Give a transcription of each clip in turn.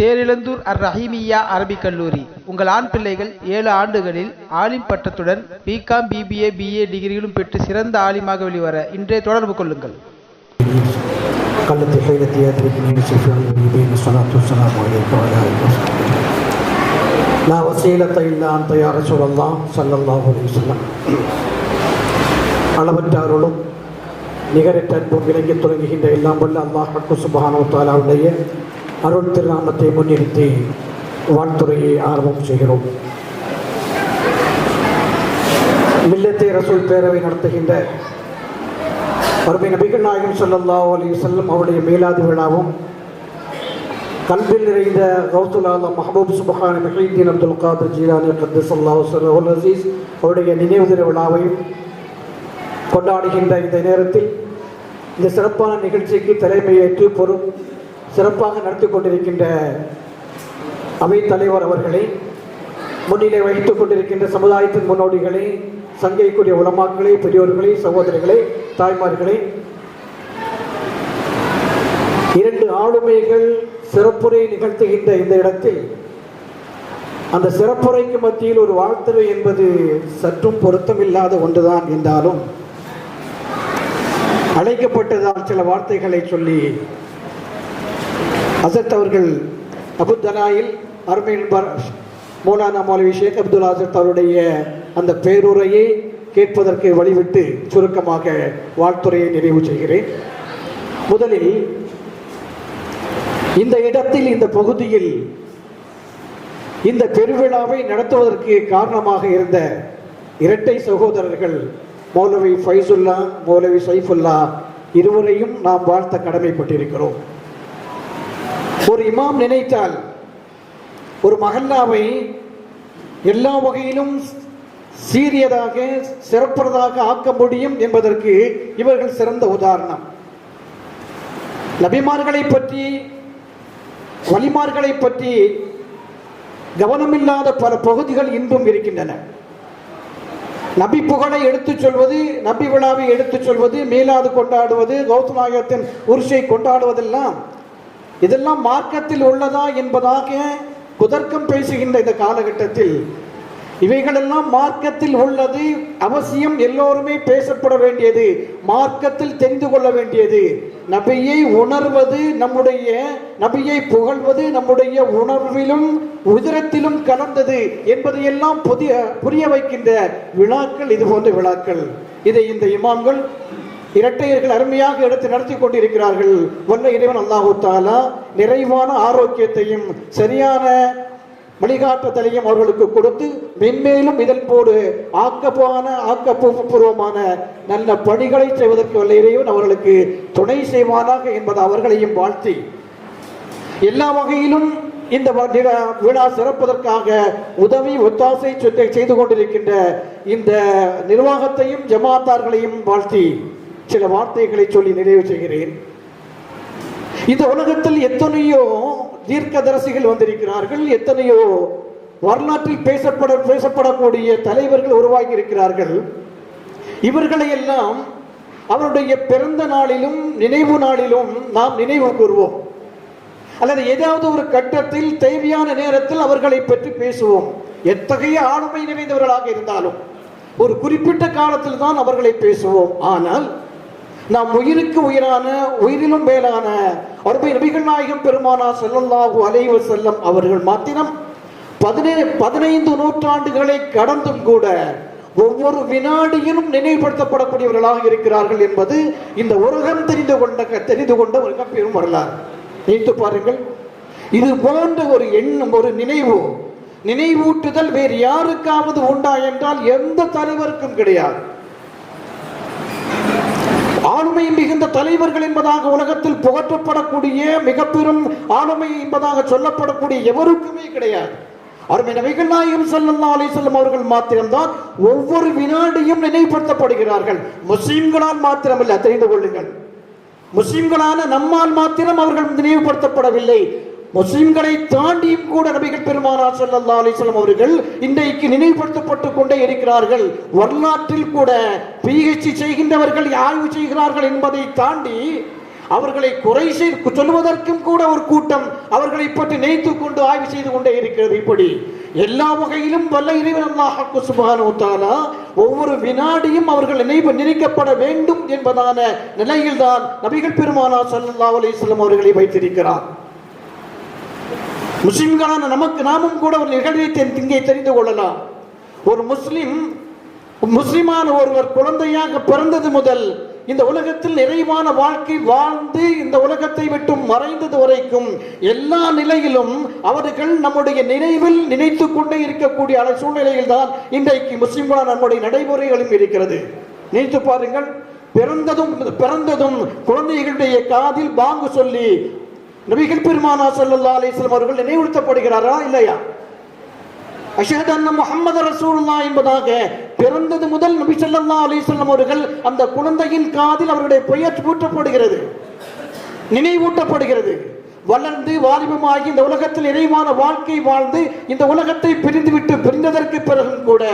தேரிழந்தூர் அர் ரஹீமியா அரபிக் கல்லூரி. உங்கள் ஆண் பிள்ளைகள் ஏழு ஆண்டுகளில் ஆலிம் பட்டத்துடன் பிகாம் பிபிஏ பிஏ டிகிரிகளும் பெற்று சிறந்த ஆலிமாக வெளிவர இன்றைய தொடர்பு கொள்ளுங்கள். நான் வசீலத்தை இல்லான் தயார சொல்லலாம் சல்லல்லாஹ் அலிவசல்லாம் அளவற்ற அருளும் நிகரற்ற அன்பும் விளங்கி தொடங்குகின்ற எல்லாம் வல்ல அல்லாஹ் சுபஹானோ தாலாவுடைய அருள் திருநாமத்தை முன்னிறுத்தி வாழ்த்துறையை ஆரம்பம் செய்கிறோம். மில்லத்தை ரசூல் பேரவை நடத்துகின்ற அருமை நபிகள் நாயகம் சொல்லல்லா அலி வஸல்லம் அவருடைய மேலாதி விழாவும் கல்வில் நிறைந்த கௌசுல் ஆலம் மஹபூப் சுபஹான் மஹீதீன் அப்துல் காதர் ஜீலானி கத்தஸ் அல்லாஹு அசீஸ் அவருடைய நினைவு தின விழாவையும் கொண்டாடுகின்ற இந்த நேரத்தில் இந்த சிறப்பான நிகழ்ச்சிக்கு தலைமையேற்று பொறும் சிறப்பாக நடத்தி கொண்டிருக்கின்ற அவைத்தலைவர் அவர்களை முன்னிலை வகித்துக் கொண்டிருக்கின்ற சமுதாயத்தின் முன்னோடிகளை சங்கைக்குரிய உலமாக்களை பெரியோர்களே சகோதரிகளை தாய்மார்களை இரண்டு ஆளுமைகள் சிறப்புரை நிகழ்த்துகின்ற இந்த இடத்தில் அந்த சிறப்புரைக்கு மத்தியில் ஒரு வாழ்த்துரை என்பது சற்றும் பொருத்தமில்லாத ஒன்றுதான் என்றாலும் அழைக்கப்பட்டதால் சில வார்த்தைகளை சொல்லி அசத் அவர்கள் அபுத்தனாயில் அருமையின் மௌலானா மௌலவி ஷேக் அப்துல் ஆசத் அவருடைய அந்த பேருரையை கேட்பதற்கு வழிவிட்டு சுருக்கமாக வாழ்த்துறையை நிறைவு செய்கிறேன். முதலில் இந்த இடத்தில் இந்த பகுதியில் இந்த பெருவிழாவை நடத்துவதற்கு காரணமாக இருந்த இரட்டை சகோதரர்கள் மௌலவி ஃபைசுல்லா மௌலவி சைஃபுல்லா இருவரையும் நாம் வாழ்த்த கடமைப்பட்டிருக்கிறோம். ஒரு இமாம் நினைத்தால் ஒரு மகல்லாவை எல்லா வகையிலும் சீரியதாக சிறப்பதாக ஆக்க முடியும் என்பதற்கு இவர்கள் சிறந்த உதாரணம். நபிமார்களை பற்றி வலிமார்களை பற்றி கவனமில்லாத பல பகுதிகள் இன்றும் இருக்கின்றன. நபி புகழை எடுத்துச் சொல்வது நபி விழாவை எடுத்துச் சொல்வது மேலாது கொண்டாடுவது கௌதநாயகத்தின் உருஷை கொண்டாடுவதெல்லாம் இதெல்லாம் மார்க்கத்தில் உள்ளதா என்பதாக குதர்க்கம் பேசுகின்ற இந்த காலகட்டத்தில் இவைகளெல்லாம் மார்க்கத்தில் உள்ளது அவசியம் எல்லோருமே பேசப்பட வேண்டியது மார்க்கத்தில் தெரிந்து கொள்ள வேண்டியது. நபியை உணர்வது நம்முடைய நபியை புகழ்வது நம்முடைய உணர்விலும் உதிரத்திலும் கலந்தது என்பதையெல்லாம் புதிய புரிய வைக்கின்ற விழாக்கள் இது போன்ற விழாக்கள். இதை இந்த இமாம்கள் இரட்டையர்கள் அருமையாக எடுத்து நடத்தி கொண்டிருக்கிறார்கள். வல்ல இறைவன் அல்லாஹூ தாலா நிறைவான ஆரோக்கியத்தையும் சரியான வழிகாட்டுதலையும் அவர்களுக்கு கொடுத்து மென்மேலும் இதன் போடு ஆக்கப்பமான ஆக்கப்பூர்வமான நல்ல பணிகளை செய்வதற்கு வல்ல இறைவன் அவர்களுக்கு துணை செய்வானாக என்பது அவர்களையும் வாழ்த்தி எல்லா வகையிலும் இந்த விழா சிறப்பதற்காக உதவி ஒத்தாசை சொத்தை செய்து கொண்டிருக்கின்ற இந்த நிர்வாகத்தையும் ஜமாத்தார்களையும் வாழ்த்தி சில வார்த்தைகளை சொல்லி நிறைவு செய்கிறேன். இந்த உலகத்தில் எத்தனையோ தீர்க்கதரிசிகள் வந்திருக்கிறார்கள் எத்தனையோ வரலாற்றில் பேசப்பட பேசப்படக்கூடிய தலைவர்கள் உருவாகி இருக்கிறார்கள் இவர்களை எல்லாம் அவருடைய பிறந்த நாளிலும் நினைவு நாளிலும் நாம் நினைவு கூறுவோம். அல்லது ஏதாவது ஒரு கட்டத்தில் தேவையான நேரத்தில் அவர்களை பற்றி பேசுவோம். எத்தகைய ஆளுமை நிறைந்தவர்களாக இருந்தாலும் ஒரு குறிப்பிட்ட காலத்தில் தான் அவர்களை பேசுவோம். ஆனால் நாம் உயிருக்கு உயிரான உயிரிலும் மேலான அருமை நபிகள் நாயகம் பெருமானா செல்லல்லாஹு அலைவ செல்லம் அவர்கள் மாத்திரம் பதினேழு பதினைந்து நூற்றாண்டுகளை கடந்தும் கூட ஒவ்வொரு வினாடியிலும் நினைவுபடுத்தப்படக்கூடியவர்களாக இருக்கிறார்கள் என்பது இந்த உலகம் தெரிந்து கொண்ட தெரிந்து கொண்ட ஒரு பெரும் வரலாறு. நினைத்து பாருங்கள். இது போன்ற ஒரு எண்ணம் ஒரு நினைவு. நினைவூட்டுதல் வேறு யாருக்காவது உண்டா என்றால் எந்த தலைவருக்கும் கிடையாது. ஆளுமை மிகுந்த தலைவர்கள் என்பதாக உலகத்தில் புகற்றப்படக்கூடிய மிக பெரும் ஆளுமை என்பதாக சொல்லப்படக்கூடிய எவருக்குமே கிடையாது. அருமை நபிகள் நாயகம் சல்லல்லா அலிசல்லம் அவர்கள் மாத்திரம்தான் ஒவ்வொரு வினாடியும் நினைவுபடுத்தப்படுகிறார்கள். முஸ்லிம்களால் மாத்திரமில்லை தெரிந்து கொள்ளுங்கள். முஸ்லிம்களான நம்மால் மாத்திரம் அவர்கள் நினைவுபடுத்தப்படவில்லை. முஸ்லிம்களை தாண்டியும் கூட நபிகள் பெருமானார் சல்லா அலிஸ்லாம் அவர்கள் இன்றைக்கு நினைவுபடுத்தப்பட்டு கொண்டே இருக்கிறார்கள். வரலாற்றில் கூட பிஹெச்டி செய்கின்றவர்கள் ஆய்வு செய்கிறார்கள் என்பதை தாண்டி அவர்களை குறை செய்து சொல்வதற்கும் கூட ஒரு கூட்டம் அவர்களை பற்றி நினைத்துக் கொண்டு ஆய்வு செய்து கொண்டே இருக்கிறது இப்படி. எல்லா வகையிலும் வல்ல இறைவன் அல்லாஹ் சுப்ஹானஹு ஒவ்வொரு வினாடியும் அவர்கள் நினைவு நினைக்கப்பட வேண்டும் என்பதான நிலையில்தான் நபிகள் பெருமானார் சல்லா அலிஸ்லாம் அவர்களை வைத்திருக்கிறார். முஸ்லிம்களான நமக்கு நாமும் கூட ஒரு நிகழ்வை இங்கே தெரிந்து கொள்ளலாம். ஒரு முஸ்லிம் முஸ்லிமான ஒருவர் குழந்தையாக பிறந்தது முதல் இந்த உலகத்தில் நிறைவான வாழ்க்கை வாழ்ந்து இந்த உலகத்தை விட்டு மறைந்தது வரைக்கும் எல்லா நிலையிலும் அவர்கள் நம்முடைய நினைவில் நினைத்து கொண்டே இருக்கக்கூடிய சூழ்நிலையில் தான் இன்றைக்கு முஸ்லிம்களான நம்முடைய நடைமுறைகளும் இருக்கிறது. நினைத்து பாருங்கள் பிறந்ததும் பிறந்ததும் குழந்தைகளுடைய காதில் பாங்கு சொல்லி நபிகள் பெருமானா சல்லா அலிஸ்லாம் அவர்கள் நினைவுறுத்தப்படுகிறாரா இல்லையா? அஷஹத் அன்ன முஹம்மது ரசூலுல்லாஹ் என்பதாக பிறந்தது முதல் நபி ஸல்லல்லாஹு அலிஸ்லாம் அவர்கள் அந்த குழந்தையின் காதில் அவருடைய பெயர் ஊட்டப்படுகிறது நினைவூட்டப்படுகிறது. வளர்ந்து வாலிபமாகி இந்த உலகத்தில் இறைவான வாழ்க்கை வாழ்ந்து இந்த உலகத்தை பிரிந்துவிட்டு பிரிந்ததற்கு பிறகும் கூட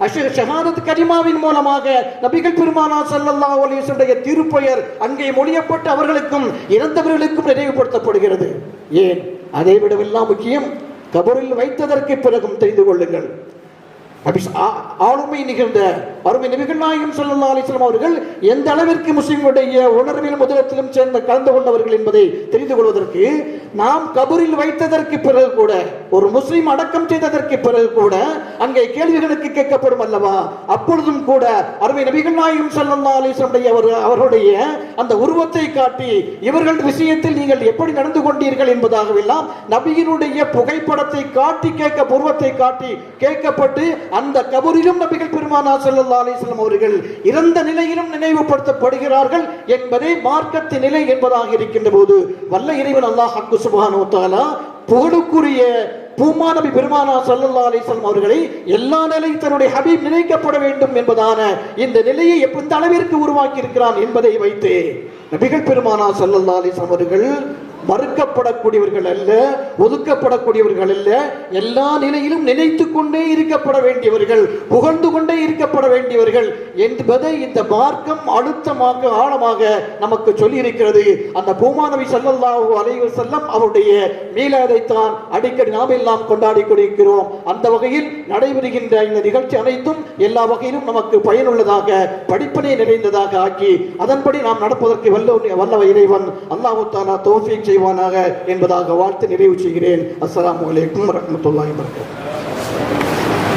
அஷர் ஷஹாதத் கரிமாவின் மூலமாக நபிகள் பெருமானா சல்லல்லா அலிசுடைய திருப்பெயர் அங்கே மொழியப்பட்டு அவர்களுக்கும் இறந்தவர்களுக்கும் நினைவுபடுத்தப்படுகிறது. ஏன்? அதை விடவெல்லாம் முக்கியம். கபரில் வைத்ததற்கு பிறகும் தெரிந்து கொள்ளுங்கள். ஆ- ஆளுமை நிகழ்ந்த அருமை நபிகள் நாயகம் சல்லா அலிஸ்லாம் அவர்கள் எந்த அளவிற்கு முஸ்லிம்களுடைய உணர்விலும் முதலத்திலும் சேர்ந்து கலந்து கொண்டவர்கள் என்பதை தெரிந்து கொள்வதற்கு நாம் கபூரில் வைத்ததற்கு பிறகு கூட ஒரு முஸ்லிம் அடக்கம் செய்ததற்கு பிறகு கூட அங்கே கேள்விகளுக்கு கேட்கப்படும் அல்லவா? அப்பொழுதும் கூட அருமை நபிகள் நாயகம் சல்லா அலைஹி அவர் அவருடைய அந்த உருவத்தை காட்டி இவர்கள் விஷயத்தில் நீங்கள் எப்படி நடந்து கொண்டீர்கள் என்பதாகவெல்லாம் நபியினுடைய புகைப்படத்தை காட்டி கேட்க உருவத்தை காட்டி கேட்கப்பட்டு அந்த கபூரிலும் நபிகள் பெருமானா செல்லலாம் அலைஹி வஸல்லம் அவர்கள் இறந்த நிலையிலும் நினைவுபடுத்தப்படுகிறார்கள் என்பதே மார்க்கத்தின் நிலை என்பதாக இருக்கின்ற போது வல்ல இறைவன் அல்லாஹ் ஹக்கு சுப்ஹானஹு வ புகழுக்குரிய பூமா நபி பெருமானா சல்லா அலிஸ்லாம் அவர்களை எல்லா நிலையும் தன்னுடைய ஹபீப் நினைக்கப்பட வேண்டும் என்பதான இந்த நிலையை எந்த அளவிற்கு உருவாக்கி இருக்கிறான் என்பதை வைத்து. நபிகள் பெருமானா ஸல்லல்லாஹு அலிஸ்லாம் அவர்கள் மறுக்கப்படக்கூடியவர்கள் அல்ல ஒதுக்கப்படக்கூடியவர்கள் அல்ல. எல்லா நிலையிலும் நினைத்து கொண்டே இருக்கப்பட வேண்டியவர்கள் புகழ்ந்து கொண்டே இருக்கப்பட வேண்டியவர்கள் என்பதை இந்த மார்க்கம் அழுத்தமாக ஆழமாக நமக்கு சொல்லி இருக்கிறது அந்த பூமானவி நபி அலைவு செல்லம் அவருடைய மீளாதைத்தான் அடிக்கடி நாம் எல்லாம் கொண்டாடி கொண்டிருக்கிறோம். அந்த வகையில் நடைபெறுகின்ற இந்த நிகழ்ச்சி அனைத்தும் எல்லா வகையிலும் நமக்கு பயனுள்ளதாக படிப்பனை நிறைந்ததாக ஆக்கி அதன்படி நாம் நடப்பதற்கு வல்ல வல்லவ இறைவன் அல்லாஹு தாலா தௌஃபீக் செய்வானாக என்பதாக வாழ்த்து நிறைவு செய்கிறேன். அஸ்லாம் அலைக்கும் வரஹ்மத்துல்லாஹி வபரகாத்துஹு.